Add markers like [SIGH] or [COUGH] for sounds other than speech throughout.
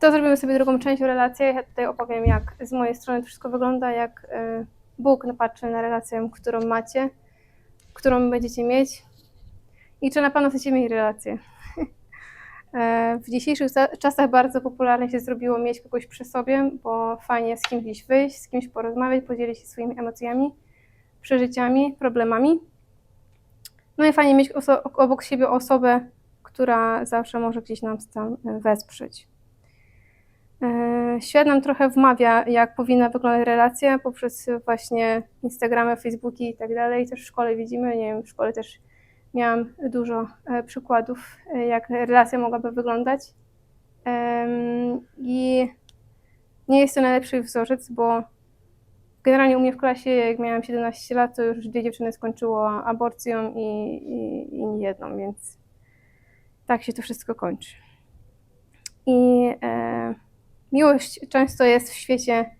to zrobimy sobie drugą część o relacjach. Ja tutaj opowiem, jak z mojej strony to wszystko wygląda, jak e, Bóg patrzy na relację, którą macie, którą będziecie mieć i czy na pewno chcecie mieć relację. [LAUGHS] E, W dzisiejszych za- czasach bardzo popularne się zrobiło mieć kogoś przy sobie, bo fajnie z kimś gdzieś wyjść, z kimś porozmawiać, podzielić się swoimi emocjami, przeżyciami, problemami. No i fajnie mieć obok siebie osobę, która zawsze może gdzieś nam e, wesprzeć. E, Świat nam trochę wmawia, jak powinna wyglądać relacja poprzez właśnie Instagramy, Facebooki i tak dalej. Też w szkole widzimy, nie wiem, w szkole też miałam dużo e, przykładów, e, jak relacja mogłaby wyglądać. I nie jest to najlepszy wzorzec, bo generalnie u mnie w klasie, jak miałam 17 lat, to już dwie dziewczyny skończyło aborcją i, i, i nie jedną, więc tak się to wszystko kończy. I e, miłość często jest w świecie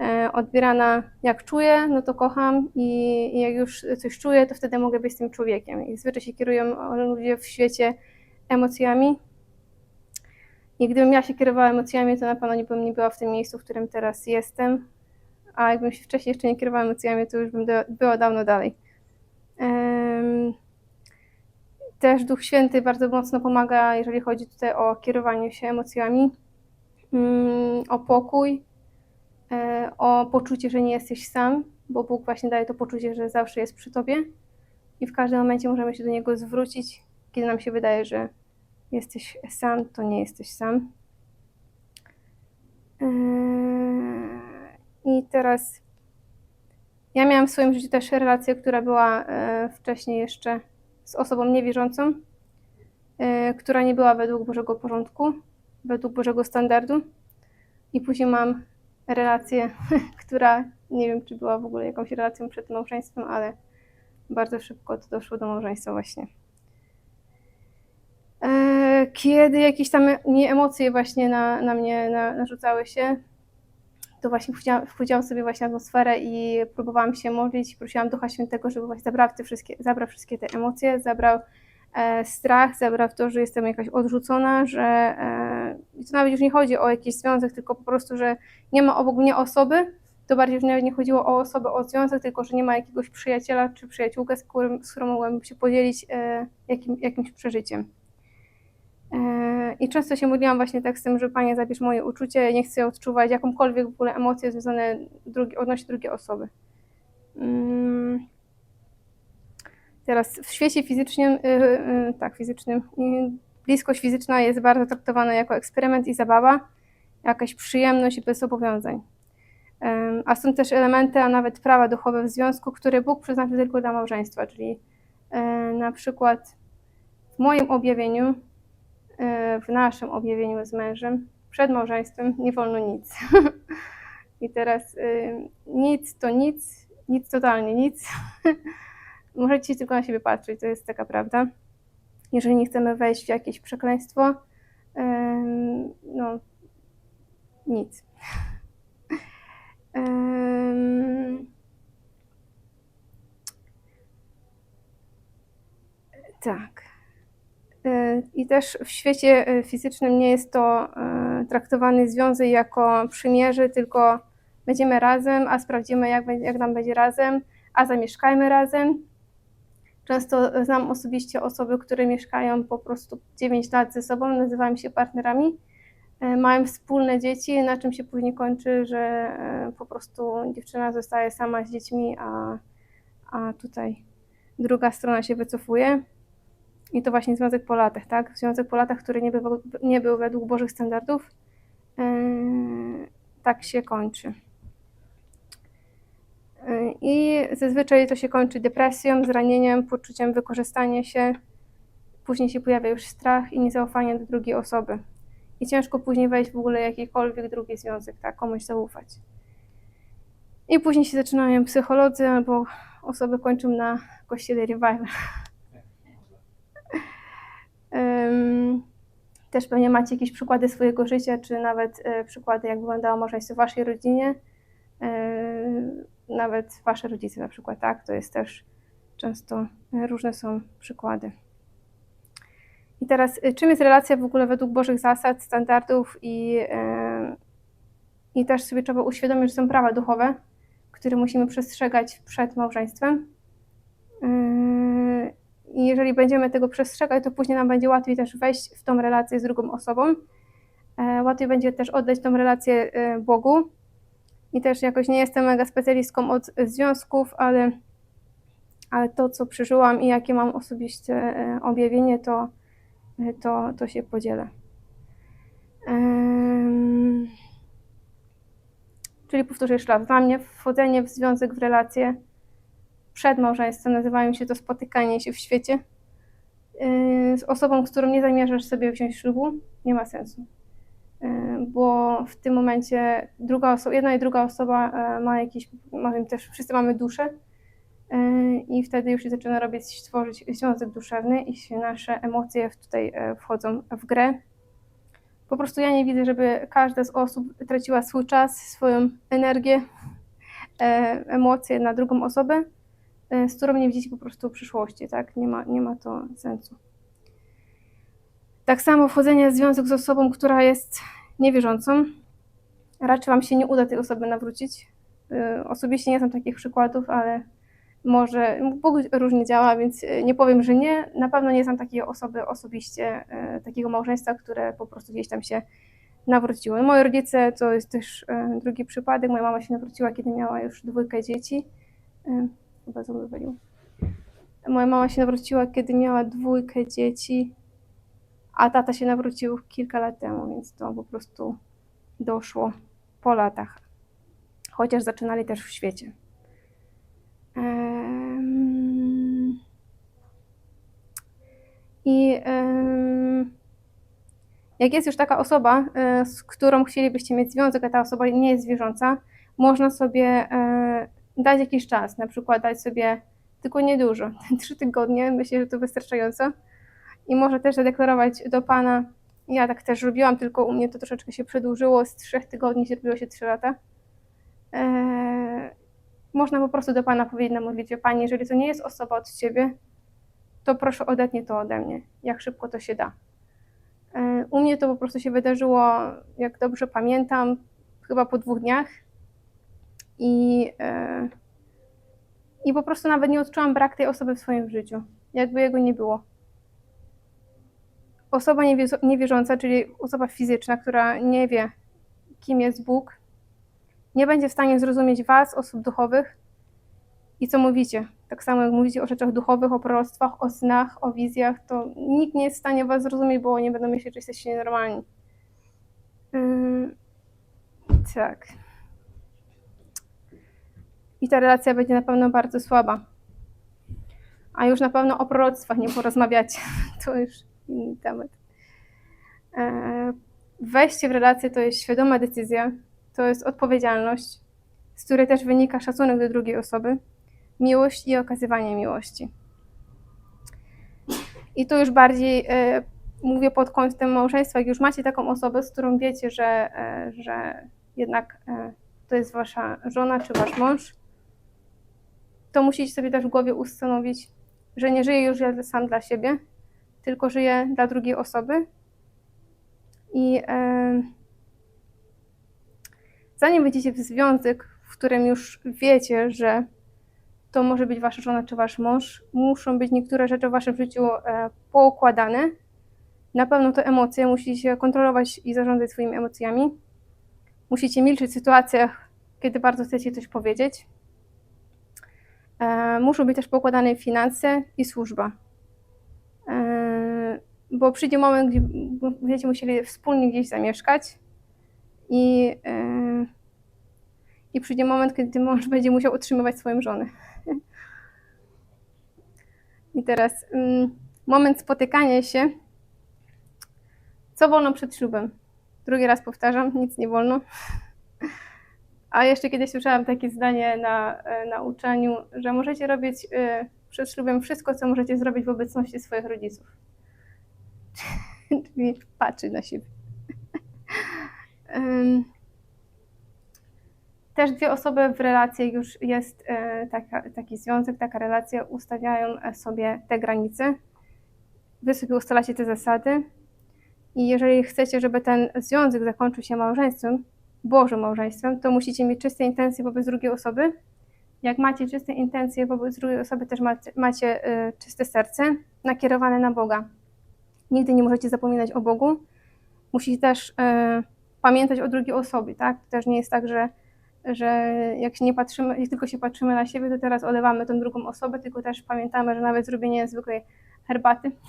e, odbierana jak czuję, no to kocham i, jak już coś czuję, to wtedy mogę być tym człowiekiem. I zwyczaj się kierują ludzie w świecie emocjami. I gdybym ja się kierowała emocjami, to na pewno nie bym nie była w tym miejscu, w którym teraz jestem. A jakbym się wcześniej jeszcze nie kierowała emocjami, to już bym była dawno dalej. Też Duch Święty bardzo mocno pomaga, jeżeli chodzi tutaj o kierowanie się emocjami, o pokój, e, o poczucie, że nie jesteś sam, bo Bóg właśnie daje to poczucie, że zawsze jest przy tobie i w każdym momencie możemy się do Niego zwrócić, kiedy nam się wydaje, że jesteś sam, to nie jesteś sam. Eee, I teraz ja miałam w swoim życiu też relację, która była e, wcześniej jeszcze z osobą niewierzącą, e, która nie była według Bożego porządku, według Bożego standardu. I później mam relację, [LAUGHS] która nie wiem, czy była w ogóle jakąś relacją przed małżeństwem, ale bardzo szybko to doszło do małżeństwa właśnie. E, Kiedy jakieś tam nie emocje właśnie na, na mnie na, narzucały się, to właśnie wchodziłam, sobie właśnie atmosferę i próbowałam się modlić, prosiłam Ducha Świętego, żeby właśnie zabrał te wszystkie, zabrał wszystkie te emocje, zabrał strach, zabrał to, że jestem jakaś odrzucona, że e, i to nawet już nie chodzi o jakiś związek, tylko po prostu, że nie ma obok mnie osoby, to bardziej już nawet nie chodziło o osobę, o związek, tylko że nie ma jakiegoś przyjaciela czy przyjaciółkę, z, którym, z którą mogłabym się podzielić e, jakim, jakimś przeżyciem. E, I często się modliłam właśnie tak z tym, że Panie zabierz moje uczucie, nie chcę odczuwać jakąkolwiek w ogóle emocje związane drugi, odnośnie drugiej osoby. Mm. Teraz w świecie fizycznym, y, y, tak, fizycznym, y, bliskość fizyczna jest bardzo traktowana jako eksperyment i zabawa, jakaś przyjemność i bez zobowiązań. Em, A są też elementy, a nawet prawa duchowe w związku, które Bóg przeznaczył tylko dla małżeństwa, czyli e, na przykład w moim objawieniu, e, w naszym objawieniu z mężem, przed małżeństwem nie wolno nic. [LAUGHS] I teraz y, nic to nic, nic totalnie nic. [LAUGHS] Możecie tylko na siebie patrzeć, to jest taka prawda. Jeżeli nie chcemy wejść w jakieś przekleństwo, no nic. [LAUGHS] Tak. E, I też w świecie e, fizycznym nie jest to e, traktowany związek jako przymierze, tylko będziemy razem, a sprawdzimy, jak, jak nam będzie razem, a zamieszkajmy razem. Często znam osobiście osoby, które mieszkają po prostu 9 lat ze sobą, nazywają się partnerami, e, mają wspólne dzieci, na czym się później kończy, że e, po prostu dziewczyna zostaje sama z dziećmi, a, a tutaj druga strona się wycofuje. I to właśnie związek po latach, tak? Związek po latach, który nie był, nie był według Bożych standardów, yy, tak się kończy. I zazwyczaj to się kończy depresją, zranieniem, poczuciem wykorzystania się. Później się pojawia już strach i niezaufanie do drugiej osoby. I ciężko później wejść w ogóle jakikolwiek drugi związek, tak? Komuś zaufać. I później się zaczynają psycholodzy albo osoby kończą na kościele revival. [LAUGHS] Też pewnie macie jakieś przykłady swojego życia, czy nawet e, przykłady, jak wyglądało małżeństwo w waszej rodzinie. Yy, Nawet wasze rodzice na przykład, tak? To jest też często e, różne są przykłady. I teraz, y, czym jest relacja w ogóle według Bożych zasad, standardów i, y, i też sobie trzeba uświadomić, że są prawa duchowe, które musimy przestrzegać przed małżeństwem. I jeżeli będziemy tego przestrzegać, to później nam będzie łatwiej też wejść w tą relację z drugą osobą. E, Łatwiej będzie też oddać tą relację Bogu. I też jakoś nie jestem mega specjalistką od związków, ale, ale to, co przeżyłam i jakie mam osobiście e, objawienie, to, e, to, to się podzielę. Czyli powtórzę jeszcze raz. Dla mnie wchodzenie w związek, w relację przed małżeństwem nazywają się to spotykanie się w świecie yy, z osobą, z którą nie zamierzasz sobie wziąć ślubu, nie ma sensu. Yy, Bo w tym momencie druga osoba, jedna i druga osoba e, ma jakiś, mamy też, wszyscy mamy duszę yy, i wtedy już się zaczyna robić, tworzyć związek duszewny i nasze emocje tutaj e, wchodzą w grę. Po prostu ja nie widzę, żeby każda z osób traciła swój czas, swoją energię, e, emocje na drugą osobę, e, z którą nie widzicie po prostu przyszłości, tak? Nie ma, nie ma to sensu. Tak samo wchodzenie w związek z osobą, która jest niewierzącą, raczej Wam się nie uda tej osoby nawrócić. E, Osobiście nie znam takich przykładów, ale może Bóg różnie działa, więc e, nie powiem, że nie. Na pewno nie znam takiej osoby osobiście, e, takiego małżeństwa, które po prostu gdzieś tam się nawróciły. Moi rodzice to jest też drugi przypadek. Moja mama się nawróciła, kiedy miała już dwójkę dzieci. Chyba zoom wywalił. Moja mama się nawróciła, kiedy miała dwójkę dzieci, a tata się nawrócił kilka lat temu, więc to po prostu doszło po latach. Chociaż zaczynali też w świecie. I jak jest już taka osoba, e, z którą chcielibyście mieć związek, a ta osoba nie jest wierząca, można sobie e, dać jakiś czas, na przykład dać sobie tylko niedużo, [LAUGHS] trzy tygodnie, myślę, że to wystarczająco. I może też zadeklarować do Pana, ja tak też robiłam, tylko u mnie to troszeczkę się przedłużyło, z trzech tygodni zrobiło się trzy lata. E, można po prostu do Pana powiedzieć na modlitwie, Panie, jeżeli to nie jest osoba od Ciebie, to proszę odetnij to ode mnie, jak szybko to się da. E, U mnie to po prostu się wydarzyło, jak dobrze pamiętam, chyba po dwóch dniach. I, e, i po prostu nawet nie odczułam brak tej osoby w swoim życiu, jakby jego nie było. Osoba niewie- niewierząca, czyli osoba fizyczna, która nie wie, kim jest Bóg, nie będzie w stanie zrozumieć Was, osób duchowych, i co mówicie. Tak samo jak mówicie o rzeczach duchowych, o proroctwach, o snach, o wizjach, to nikt nie jest w stanie Was zrozumieć, bo oni będą myśleć, że jesteście nienormalni. Ym, tak. I ta relacja będzie na pewno bardzo słaba. A już na pewno o proroctwach nie porozmawiacie. [LAUGHS] To już inny temat. E, Wejście w relację to jest świadoma decyzja, to jest odpowiedzialność, z której też wynika szacunek do drugiej osoby, miłość i okazywanie miłości. I tu już bardziej e, mówię pod kątem małżeństwa, jak już macie taką osobę, z którą wiecie, że, e, że jednak e, to jest wasza żona czy wasz mąż, to musicie sobie też w głowie ustanowić, że nie żyje już sam dla siebie, tylko żyje dla drugiej osoby. I e, zanim wejdziecie w związek, w którym już wiecie, że to może być wasza żona czy wasz mąż, muszą być niektóre rzeczy w waszym życiu e, poukładane. Na pewno to emocje, musicie kontrolować i zarządzać swoimi emocjami. Musicie milczeć w sytuacjach, kiedy bardzo chcecie coś powiedzieć. E, muszą być też poukładane finanse i służba. Bo przyjdzie moment, gdzie będziecie musieli wspólnie gdzieś zamieszkać i, e, i przyjdzie moment, kiedy mąż [LAUGHS] będzie musiał utrzymywać swoją żonę. I teraz mm, moment spotykania się. Co wolno przed ślubem? Drugi raz powtarzam, nic nie wolno. A jeszcze kiedyś słyszałam takie zdanie na, e, na uczeniu, że możecie robić e, przed ślubem wszystko, co możecie zrobić w obecności swoich rodziców. [LAUGHS] Patrzy na siebie. Też dwie osoby w relacji, już jest e, taka, taki związek, taka relacja, ustawiają e, sobie te granice. wy sobie ustalacie te zasady i jeżeli chcecie, żeby ten związek zakończył się małżeństwem, Bożym małżeństwem, to musicie mieć czyste intencje wobec drugiej osoby. Jak macie czyste intencje wobec drugiej osoby, też macie, macie y, czyste serce nakierowane na Boga. Nigdy nie możecie zapominać o Bogu. Musicie też y, pamiętać o drugiej osobie, tak? Też nie jest tak, że, że jak się nie patrzymy, jak tylko się patrzymy na siebie, to teraz olewamy tę drugą osobę, tylko też pamiętamy, że nawet zrobienie zwykłej herbaty [LAUGHS]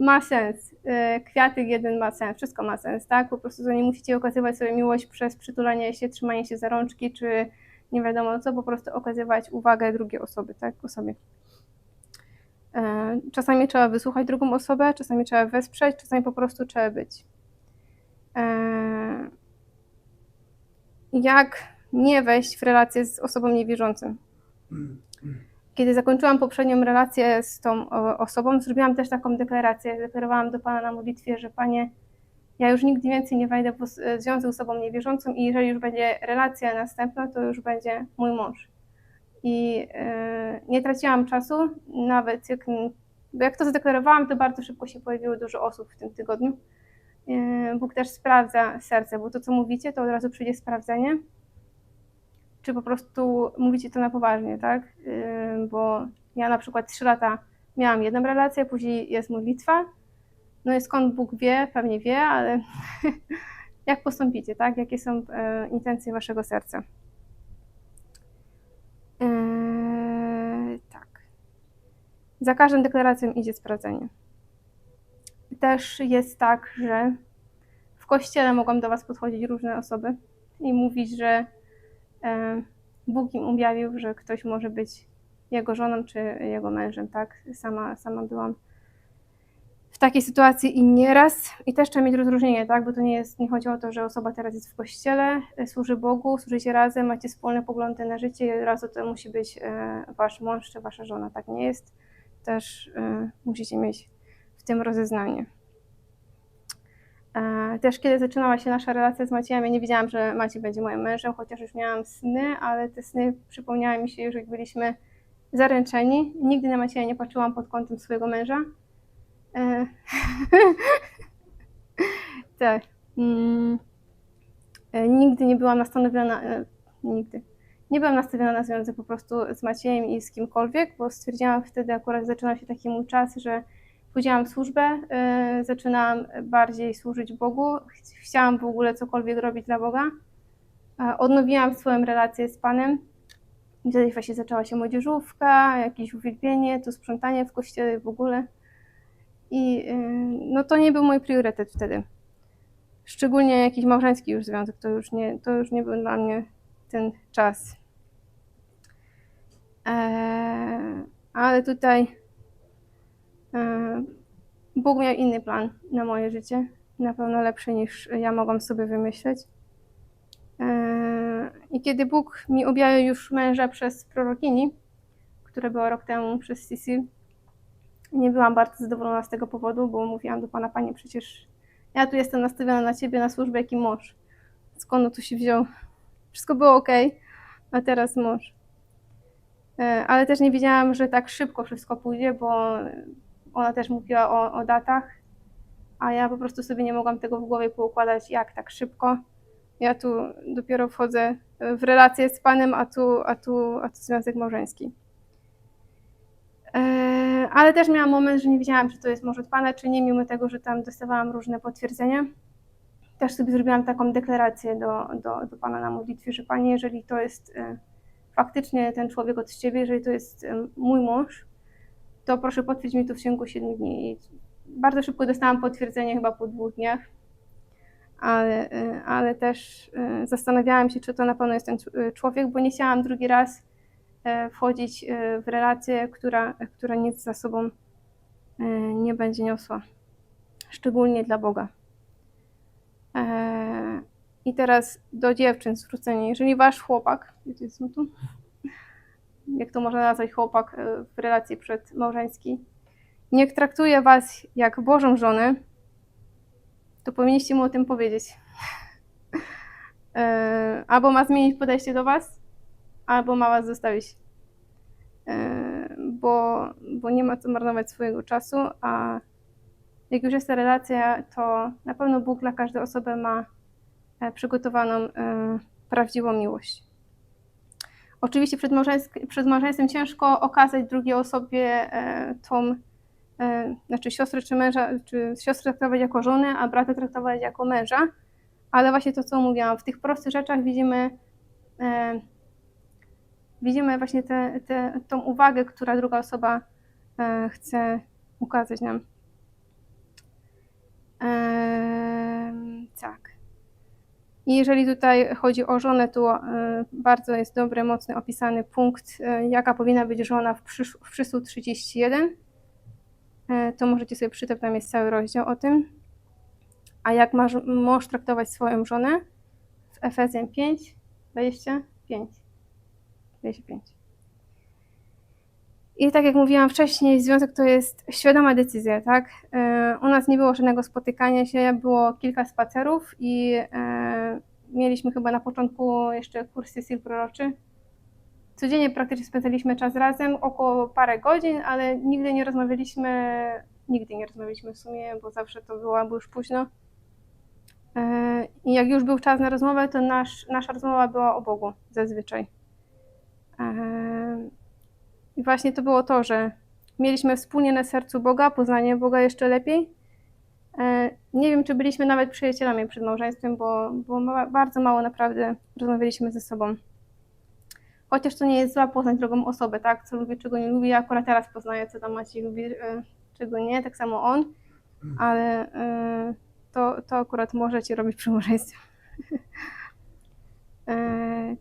ma sens. Y, Kwiatek jeden ma sens, wszystko ma sens, tak? Po prostu nie musicie okazywać sobie miłość przez przytulanie się, trzymanie się za rączki, czy nie wiadomo co, po prostu okazywać uwagę drugiej osoby, tak? Osobie. E, Czasami trzeba wysłuchać drugą osobę, czasami trzeba wesprzeć, czasami po prostu trzeba być. E, Jak nie wejść w relację z osobą niewierzącą? Kiedy zakończyłam poprzednią relację z tą osobą, zrobiłam też taką deklarację. Deklarowałam do Pana na modlitwie, że Panie, ja już nigdy więcej nie wejdę w związek z osobą niewierzącą i jeżeli już będzie relacja następna, to już będzie mój mąż. I e, nie traciłam czasu, nawet jak, jak to zadeklarowałam, to bardzo szybko się pojawiło dużo osób w tym tygodniu. E, Bóg też sprawdza serce, bo to, co mówicie, to od razu przyjdzie sprawdzenie czy po prostu mówicie to na poważnie, tak? Yy, Bo ja na przykład trzy lata miałam jedną relację, później jest modlitwa. No i skąd Bóg wie, pewnie wie, ale [LAUGHS] jak postąpicie, tak? Jakie są e, intencje waszego serca? Eee, tak. Za każdą deklaracją idzie sprawdzenie. Też jest tak, że w kościele mogą do was podchodzić różne osoby i mówić, że e, Bóg im objawił, że ktoś może być jego żoną czy jego mężem, tak? Sama, sama byłam w takiej sytuacji i nieraz. I też trzeba mieć rozróżnienie, tak? Bo to nie jest, nie chodzi o to, że osoba teraz jest w kościele, e, służy Bogu, służycie razem, macie wspólne poglądy na życie razu to musi być e, wasz mąż czy wasza żona. Tak nie jest. Też e, musicie mieć w tym rozeznanie. E, Też kiedy zaczynała się nasza relacja z Maciejem, ja nie wiedziałam, że Maciej będzie moim mężem, chociaż już miałam sny, ale te sny przypomniały mi się już, jak byliśmy zaręczeni. Nigdy na Macieja nie patrzyłam pod kątem swojego męża. E, [LAUGHS] tak. Mm. E, Nigdy nie byłam nastawiona, e, nigdy. Nie byłam nastawiona na związek po prostu z Maciejem i z kimkolwiek, bo stwierdziłam wtedy akurat zaczynał się taki mój czas, że Chodziłam w służbę, y, zaczynałam bardziej służyć Bogu, ch- chciałam w ogóle cokolwiek robić dla Boga. Odnowiłam swoją relację z Panem. I wtedy właśnie zaczęła się młodzieżówka, jakieś uwielbienie, to sprzątanie w kościele w ogóle. I y, no to nie był mój priorytet wtedy. Szczególnie jakiś małżeński już związek, to już nie, to już nie był dla mnie ten czas. Eee, ale tutaj E, Bóg miał inny plan na moje życie, na pewno lepszy niż ja mogłam sobie wymyśleć. E, I kiedy Bóg mi objawił już męża przez prorokini, które było rok temu przez Sisi, nie byłam bardzo zadowolona z tego powodu, bo mówiłam do Pana, Panie, przecież ja tu jestem nastawiona na Ciebie, na służbę, jak i mąż. Skąd on tu się wziął? Wszystko było ok, a teraz mąż. E, Ale też nie wiedziałam, że tak szybko wszystko pójdzie, bo ona też mówiła o, o datach, a ja po prostu sobie nie mogłam tego w głowie poukładać, jak tak szybko. Ja tu dopiero wchodzę w relację z Panem, a tu, a tu, a tu związek małżeński. E, Ale też miałam moment, że nie wiedziałam, czy to jest może od Pana, czy nie, mimo tego, że tam dostawałam różne potwierdzenia. Też sobie zrobiłam taką deklarację do, do, do Pana na modlitwie, że Panie, jeżeli to jest e, faktycznie ten człowiek od Ciebie, jeżeli to jest e, mój mąż, to proszę potwierdź mi to w ciągu 7 dni. I bardzo szybko dostałam potwierdzenie, chyba po dwóch dniach, ale, y, ale też y, zastanawiałam się, czy to na pewno jest ten y, człowiek, bo nie chciałam drugi raz y, wchodzić y, w relację, która, która nic za sobą y, nie będzie niosła, szczególnie dla Boga. E, I teraz do dziewczyn zwrócenie. Jeżeli wasz chłopak, tu? jak to można nazwać chłopak e, w relacji przedmałżeńskiej, niech traktuje was jak Bożą żonę, to powinniście mu o tym powiedzieć. E, Albo ma zmienić podejście do was, albo ma was zostawić. Bo, bo nie ma co marnować swojego czasu, a jak już jest ta relacja, to na pewno Bóg dla każdej osoby ma e, przygotowaną e, prawdziwą miłość. Oczywiście przed, przed małżeństwem ciężko okazać drugiej osobie e, tą, znaczy siostrę czy męża, czy siostrę traktować jako żonę, a brata traktować jako męża, ale właśnie to, co mówiłam, w tych prostych rzeczach widzimy, widzimy właśnie tę uwagę, która druga osoba chce ukazać nam. Tak. I jeżeli tutaj chodzi o żonę, to e, bardzo jest dobry, mocny opisany punkt, e, jaka powinna być żona w, przysz- w przysłu 31. E, To możecie sobie przytać, tam jest cały rozdział o tym. A jak masz, mąż traktować swoją żonę? W Efezjan 5, 25. 25. I tak jak mówiłam wcześniej, związek to jest świadoma decyzja, tak? E, U nas nie było żadnego spotykania się, było kilka spacerów i e, mieliśmy chyba na początku jeszcze kurs sesji proroczy. Codziennie praktycznie spędzaliśmy czas razem, około parę godzin, ale nigdy nie rozmawialiśmy, nigdy nie rozmawialiśmy w sumie, bo zawsze to było, było już późno. E, I jak już był czas na rozmowę, to nasz, nasza rozmowa była o Bogu zazwyczaj. I właśnie to było to, że mieliśmy wspólnie na sercu Boga, poznanie Boga jeszcze lepiej. E, Nie wiem, czy byliśmy nawet przyjacielami przed małżeństwem, bo, bo bardzo mało naprawdę rozmawialiśmy ze sobą. Chociaż to nie jest zła poznać drugą osobę, tak? Co lubi, czego nie lubi. Ja akurat teraz poznaję, co tam Maciej lubi, e, czego nie, tak samo on. Ale e, to, to akurat możecie robić przy małżeństwie. [LAUGHS]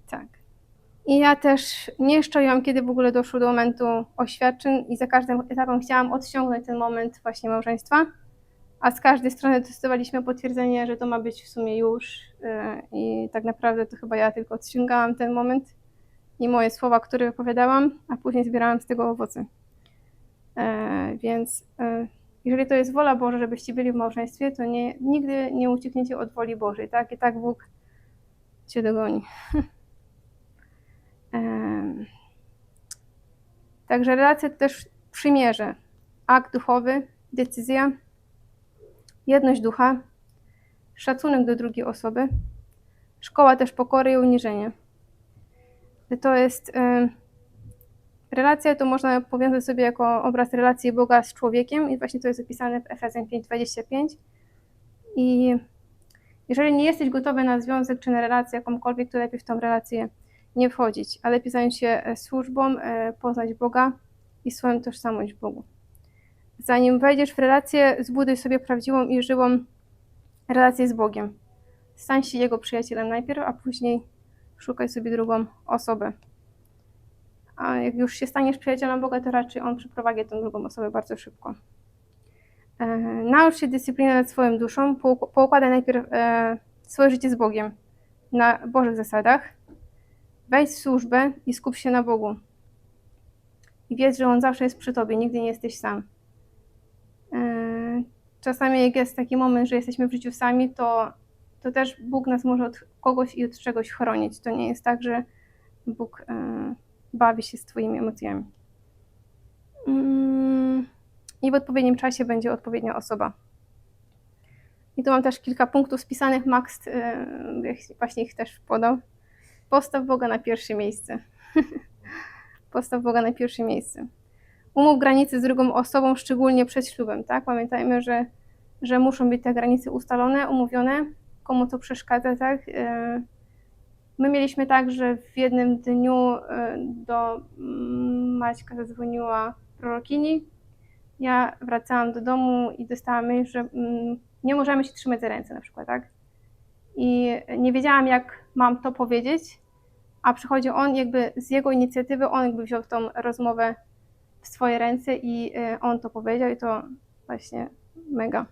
Tak. I ja też nie szczaiłam, kiedy w ogóle doszło do momentu oświadczeń i za każdym etapem chciałam odciągnąć ten moment właśnie małżeństwa. A z każdej strony testowaliśmy potwierdzenie, że to ma być w sumie już e, i tak naprawdę to chyba ja tylko odciągałam ten moment i moje słowa, które wypowiadałam, a później zbierałam z tego owoce. E, Więc e, jeżeli to jest wola Boża, żebyście byli w małżeństwie, to nie, nigdy nie uciekniecie od woli Bożej, tak? I tak Bóg cię dogoni. [LAUGHS] Także relacja to też przymierze, akt duchowy, decyzja, jedność ducha, szacunek do drugiej osoby, szkoła też pokory i uniżenia. To jest relacja, to można powiązać sobie jako obraz relacji Boga z człowiekiem i właśnie to jest opisane w Efezjan 5:25. I jeżeli nie jesteś gotowy na związek czy na relację jakąkolwiek, to lepiej w tą relację nie wchodzić, ale lepiej zająć się e, służbą, e, poznać Boga i swoją tożsamość Bogu. Zanim wejdziesz w relację, zbuduj sobie prawdziwą i żywą relację z Bogiem. Stań się Jego przyjacielem najpierw, a później szukaj sobie drugą osobę. A jak już się staniesz przyjacielem Boga, to raczej On przyprowadzi tę drugą osobę bardzo szybko. E, naucz się dyscypliny nad swoją duszą, pouk- poukładaj najpierw e, swoje życie z Bogiem na Bożych zasadach. Wejdź w służbę i skup się na Bogu. I wiedz, że On zawsze jest przy Tobie, nigdy nie jesteś sam. E, Czasami jak jest taki moment, że jesteśmy w życiu sami, to, to też Bóg nas może od kogoś i od czegoś chronić. To nie jest tak, że Bóg e, bawi się z Twoimi emocjami. Mm, I w odpowiednim czasie będzie odpowiednia osoba. I tu mam też kilka punktów spisanych. Max e, właśnie ich też podał. Postaw Boga na pierwsze miejsce. [LAUGHS] Postaw Boga na pierwsze miejsce. Umów granice z drugą osobą, szczególnie przed ślubem, tak? Pamiętajmy, że, że muszą być te granice ustalone, umówione, komu to przeszkadza, tak? E, My mieliśmy tak, że w jednym dniu e, do mm, Maćka zadzwoniła prorokini. Ja wracałam do domu i dostałam myśl, że mm, nie możemy się trzymać za ręce na przykład, tak? I nie wiedziałam, jak mam to powiedzieć, a przychodzi on jakby z jego inicjatywy, on jakby wziął tą rozmowę w swoje ręce i e, on to powiedział i to właśnie mega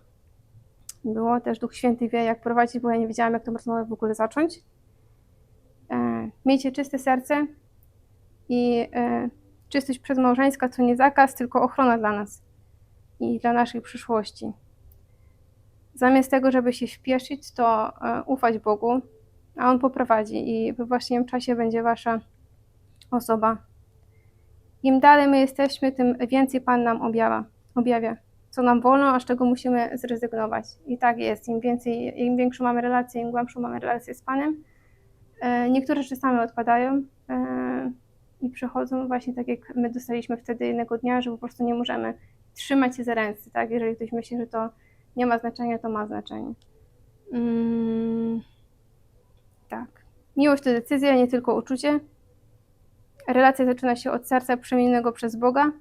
było. Też Duch Święty wie, jak prowadzić, bo ja nie wiedziałam, jak tą rozmowę w ogóle zacząć. E, Miejcie czyste serce i e, czystość przedmałżeńska to nie zakaz, tylko ochrona dla nas i dla naszej przyszłości. Zamiast tego, żeby się śpieszyć, to e, ufać Bogu, a On poprowadzi i we właściwym czasie będzie Wasza osoba. im dalej my jesteśmy, tym więcej Pan nam objawia, objawia, co nam wolno, a z czego musimy zrezygnować. I tak jest, im więcej, im większą mamy relację, im głębszą mamy relację z Panem, e, niektóre rzeczy same odpadają e, i przychodzą właśnie tak, jak my dostaliśmy wtedy jednego dnia, że po prostu nie możemy trzymać się za ręce, tak? Jeżeli ktoś myśli, że to nie ma znaczenia, to ma znaczenie. Mm, tak. Miłość to decyzja, nie tylko uczucie. Relacja zaczyna się od serca przemienionego przez Boga.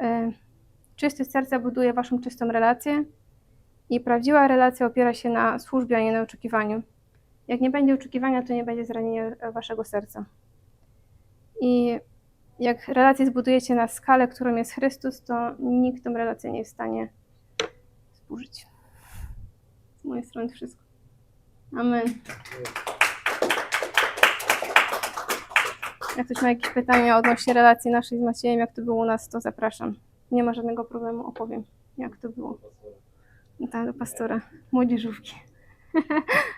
E, Czystość serca buduje waszą czystą relację i prawdziwa relacja opiera się na służbie, a nie na oczekiwaniu. Jak nie będzie oczekiwania, to nie będzie zranienia waszego serca. I jak relację zbudujecie na skalę, którą jest Chrystus, to nikt tą relację nie jest w stanie zburzyć. Z mojej strony wszystko. Amen. Jak ktoś ma jakieś pytania odnośnie relacji naszej z Maciejem, jak to było u nas, to zapraszam. Nie ma żadnego problemu, opowiem, jak to było. Tak, do pastora. Młodzieżówki. [LAUGHS]